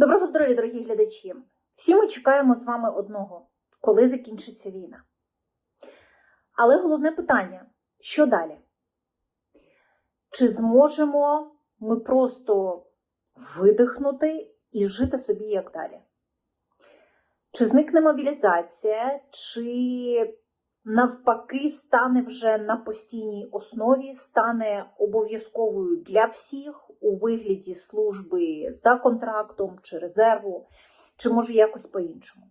Доброго здоров'я, дорогі глядачі! Всі ми чекаємо з вами одного, коли закінчиться війна. Але головне питання: що далі? Чи зможемо ми просто видихнути і жити собі як далі? Чи зникне мобілізація, чи навпаки стане вже на постійній основі, стане обов'язковою для всіх у вигляді служби за контрактом чи резерву, чи може якось по-іншому?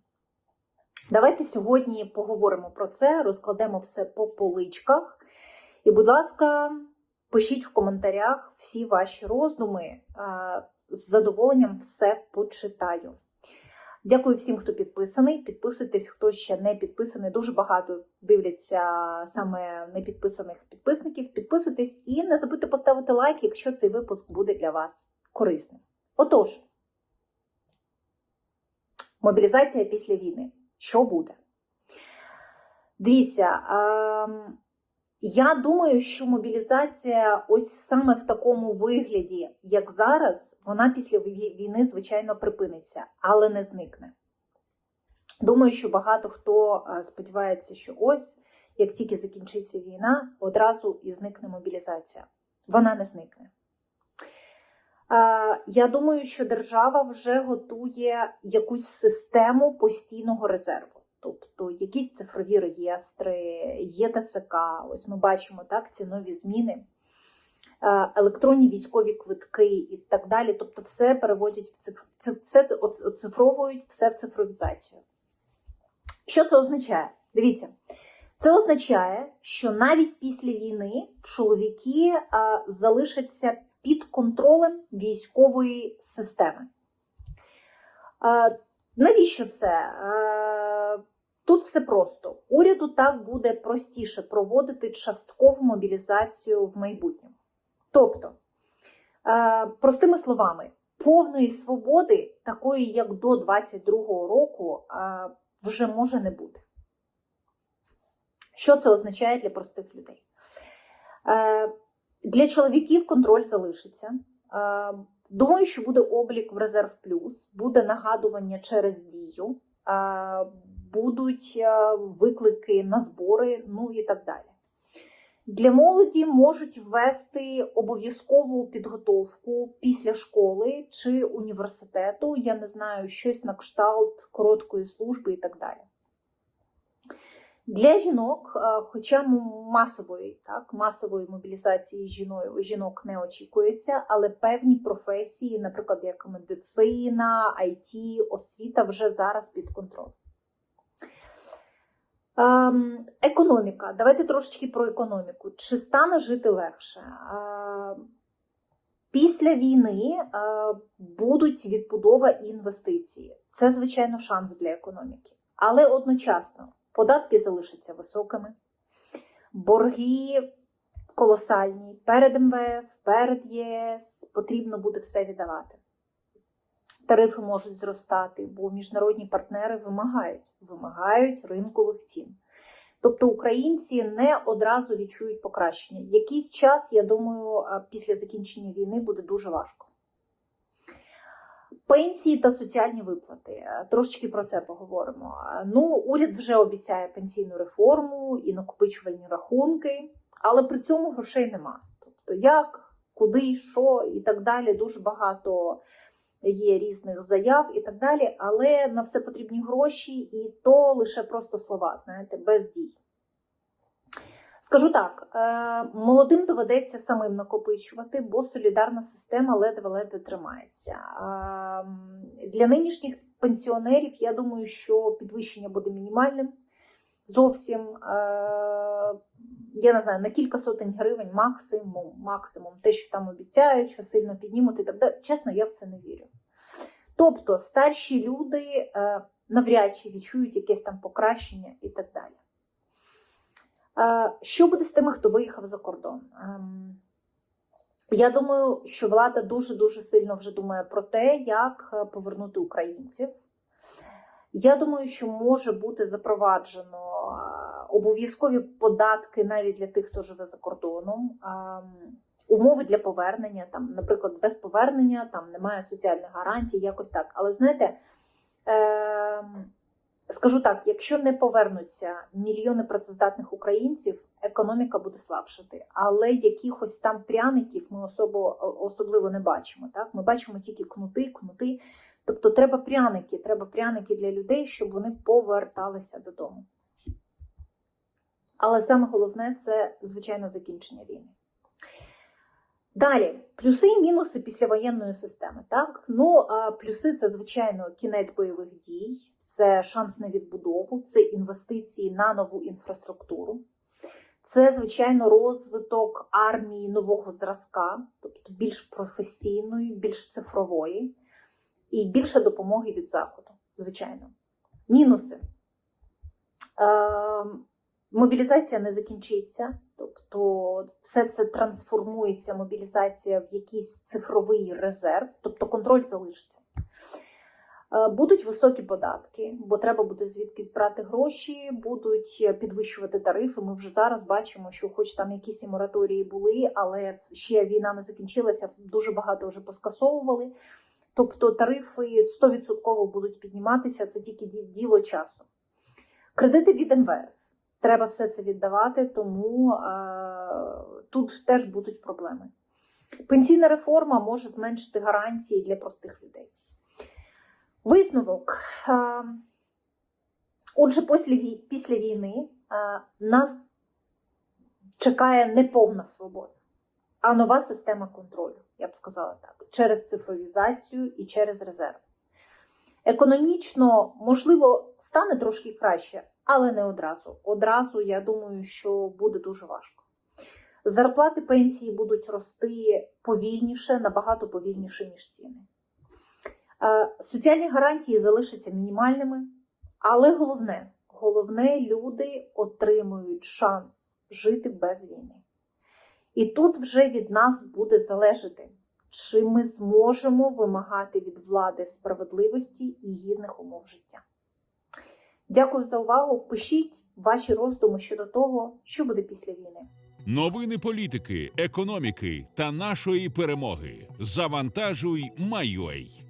Давайте сьогодні поговоримо про це, розкладемо все по поличках. І, будь ласка, пишіть в коментарях всі ваші роздуми. З задоволенням все почитаю. Дякую всім, хто підписаний. Підписуйтесь, хто ще не підписаний. Дуже багато дивляться саме непідписаних підписників. Підписуйтесь і не забудьте поставити лайк, якщо цей випуск буде для вас корисним. Отож, мобілізація після війни. Що буде? Дивіться, ем, я думаю, що мобілізація, ось саме в такому вигляді, як зараз, вона після війни, звичайно, припиниться, але не зникне. Думаю, що багато хто сподівається, що ось, як тільки закінчиться війна, одразу і зникне мобілізація. Вона не зникне. Я думаю, що держава вже готує якусь систему постійного резерву. Тобто якісь цифрові реєстри, є ТЦК, ось ми бачимо так, ці нові зміни, електронні військові квитки і так далі. Тобто, все переводять в цифр... все оцифровують все в цифровізацію. Що це означає? Дивіться, це означає, що навіть після війни чоловіки залишаться під контролем військової системи. Навіщо це? Тут все просто. Уряду так буде простіше проводити часткову мобілізацію в майбутньому. Тобто, простими словами, повної свободи, такої, як до 22-го року, вже може не бути. Що це означає для простих людей? Для чоловіків контроль залишиться. Думаю, що буде облік в резерв плюс, буде нагадування через дію, будуть виклики на збори, ну і так далі. Для молоді можуть ввести обов'язкову підготовку після школи чи університету, я не знаю, щось на кшталт короткої служби і так далі. Для жінок, хоча масової так, масової мобілізації жінок не очікується, але певні професії, наприклад, як медицина, IT, освіта, вже зараз під контролем. Економіка. Давайте трошечки про економіку. Чи стане жити легше? Після війни будуть відбудова і інвестиції. Це, звичайно, шанс для економіки. Але одночасно податки залишаться високими, борги колосальні перед МВФ, перед ЄС потрібно буде все віддавати. Тарифи можуть зростати, бо міжнародні партнери вимагають, вимагають ринкових цін. Тобто українці не одразу відчують покращення. Якийсь час, я думаю, після закінчення війни буде дуже важко. Пенсії та соціальні виплати. Трошечки про це поговоримо. Ну, уряд вже обіцяє пенсійну реформу і накопичувальні рахунки, але при цьому грошей нема. Тобто, як, куди, що і так далі, дуже багато є різних заяв і так далі, але на все потрібні гроші, і то лише просто слова, знаєте, без дій. Скажу так, е, молодим доведеться самим накопичувати, бо солідарна система ледве-ледве тримається. Для нинішніх пенсіонерів я думаю, що підвищення буде мінімальним. Зовсім, е, я не знаю, на кілька сотень гривень максимум, максимум. Те, що там обіцяють, що сильно піднімуть і так далі. Чесно, я в це не вірю. Тобто старші люди е, навряд чи відчують якесь там покращення і так далі. Що буде з тими, хто виїхав за кордон? Ем, я думаю, що влада дуже-дуже сильно вже думає про те, як е, повернути українців. Я думаю, що може бути запроваджено е, обов'язкові податки навіть для тих, хто живе за кордоном. Ем, умови для повернення, там, наприклад, без повернення, там немає соціальних гарантій, якось так. Але знаєте, е, скажу так: якщо не повернуться мільйони працездатних українців, економіка буде слабшати. Але якихось там пряників ми особо, особливо не бачимо. Так? Ми бачимо тільки кнути, кнути. Тобто треба пряники, треба пряники для людей, щоб вони поверталися додому. Але саме головне це, звичайно, закінчення війни. Далі, плюси і мінуси післявоєнної системи. Так? Ну, а плюси це, звичайно, кінець бойових дій, це шанс на відбудову, це інвестиції на нову інфраструктуру. Це, звичайно, розвиток армії нового зразка, тобто більш професійної, більш цифрової і більше допомоги від Заходу, звичайно. Мінуси. Е, мобілізація не закінчиться, тобто все це трансформується, мобілізація в якийсь цифровий резерв, тобто контроль залишиться. Е, Будуть високі податки, бо треба буде звідкись брати гроші, будуть підвищувати тарифи. Ми вже зараз бачимо, що, хоч там якісь і мораторії були, але ще війна не закінчилася, дуже багато вже поскасовували. Тобто тарифи 100% будуть підніматися, це тільки діло часу. Кредити від МВФ. Треба все це віддавати, тому е, тут теж будуть проблеми. Пенсійна реформа може зменшити гарантії для простих людей. Висновок. Е, отже, після, війни е, нас чекає не повна свобода, а нова система контролю, я б сказала так, через цифровізацію і через резерв. Економічно, можливо, стане трошки краще, але не одразу. Одразу, я думаю, що буде дуже важко. Зарплати пенсії будуть рости повільніше, набагато повільніше, ніж ціни. Е, Соціальні гарантії залишаться мінімальними, але головне, головне, люди отримують шанс жити без війни. І тут вже від нас буде залежати, чи ми зможемо вимагати від влади справедливості і гідних умов життя. Дякую за увагу. Пишіть ваші роздуми щодо того, що буде після війни. Новини політики, економіки та нашої перемоги. Завантажуй, майой.